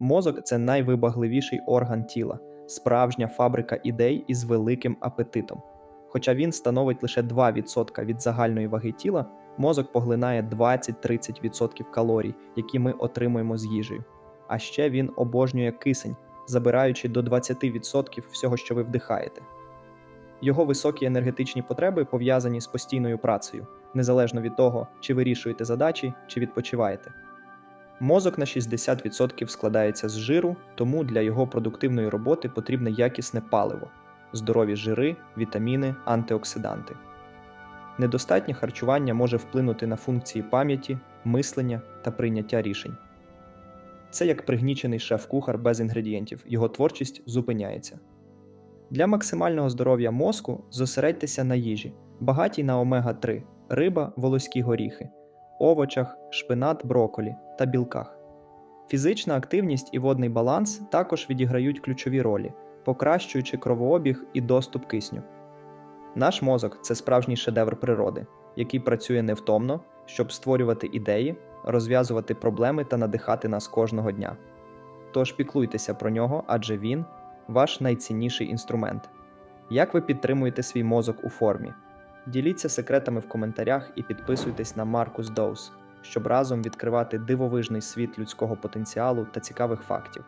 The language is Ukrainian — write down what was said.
Мозок це найвибагливіший орган тіла, справжня фабрика ідей із великим апетитом. Хоча він становить лише 2% від загальної ваги тіла, мозок поглинає 20-30% калорій, які ми отримуємо з їжею. А ще він обожнює кисень, забираючи до 20% всього, що ви вдихаєте. Його високі енергетичні потреби пов'язані з постійною працею, незалежно від того, чи вирішуєте задачі, чи відпочиваєте. Мозок на 60% складається з жиру, тому для його продуктивної роботи потрібне якісне паливо, здорові жири, вітаміни, антиоксиданти. Недостатнє харчування може вплинути на функції пам'яті, мислення та прийняття рішень. Це як пригнічений шеф-кухар без інгредієнтів, його творчість зупиняється. Для максимального здоров'я мозку зосередьтеся на їжі, багатій на омега-3, риба, волоські горіхи, овочах, шпинат, броколі та білках. Фізична активність і водний баланс також відіграють ключові ролі, покращуючи кровообіг і доступ кисню. Наш мозок це справжній шедевр природи, який працює невтомно, щоб створювати ідеї, розв'язувати проблеми та надихати нас кожного дня. Тож піклуйтеся про нього, адже він ваш найцінніший інструмент. Як ви підтримуєте свій мозок у формі? Діліться секретами в коментарях і підписуйтесь на Маркус Доус, щоб разом відкривати дивовижний світ людського потенціалу та цікавих фактів.